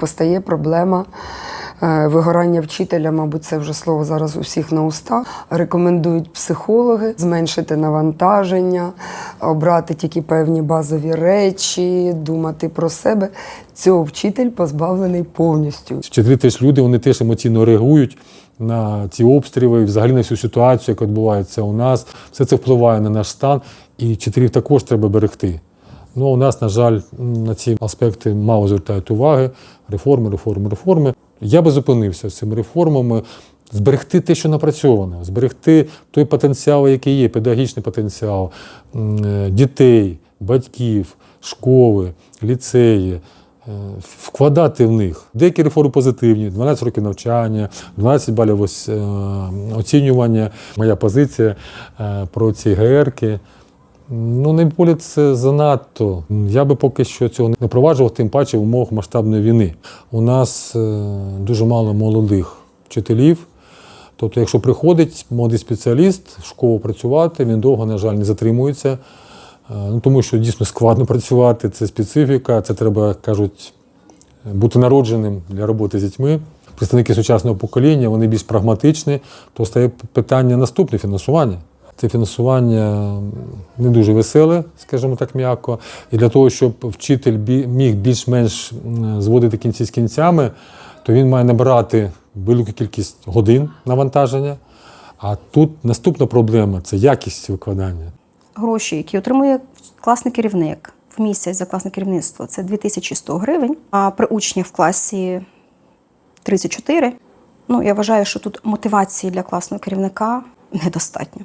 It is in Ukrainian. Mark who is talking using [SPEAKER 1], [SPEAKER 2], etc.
[SPEAKER 1] Постає проблема е, вигорання вчителя, мабуть, це вже слово зараз у всіх на устах. Рекомендують психологи зменшити навантаження, обрати тільки певні базові речі, думати про себе. Цього вчитель позбавлений повністю.
[SPEAKER 2] Вчителі теж люди, вони теж емоційно реагують на ці обстріли, і взагалі на всю ситуацію, яка відбувається у нас. Все це впливає на наш стан, і вчителів також треба берегти. Ну, у нас, на жаль, на ці аспекти мало звертають уваги. Реформи, реформи, реформи. Я би зупинився з цими реформами. Зберегти те, що напрацьовано, зберегти той потенціал, який є, педагогічний потенціал е, дітей, батьків, школи, ліцеї, е, вкладати в них. Деякі реформи позитивні, 12 років навчання, 12 балів ось, е, оцінювання. Моя позиція про ці ГРки. Ну, мій це занадто. Я би поки що цього не впроваджував, тим паче в умовах масштабної війни. У нас е, дуже мало молодих вчителів. Тобто, якщо приходить молодий спеціаліст в школу працювати, він довго, на жаль, не затримується. Е, Ну, тому що дійсно складно працювати, це специфіка, це треба, кажуть, бути народженим для роботи з дітьми. Представники сучасного покоління вони більш прагматичні, то стає питання наступне фінансування. Це фінансування не дуже веселе, скажімо так м'яко. І для того, щоб вчитель міг більш-менш зводити кінці з кінцями, то він має набирати велику кількість годин навантаження. А тут наступна проблема це якість викладання.
[SPEAKER 3] Гроші, які отримує класний керівник в місяць за класне керівництво, це 2100 гривень. А при учні в класі 34. Ну, я вважаю, що тут мотивації для класного керівника недостатньо.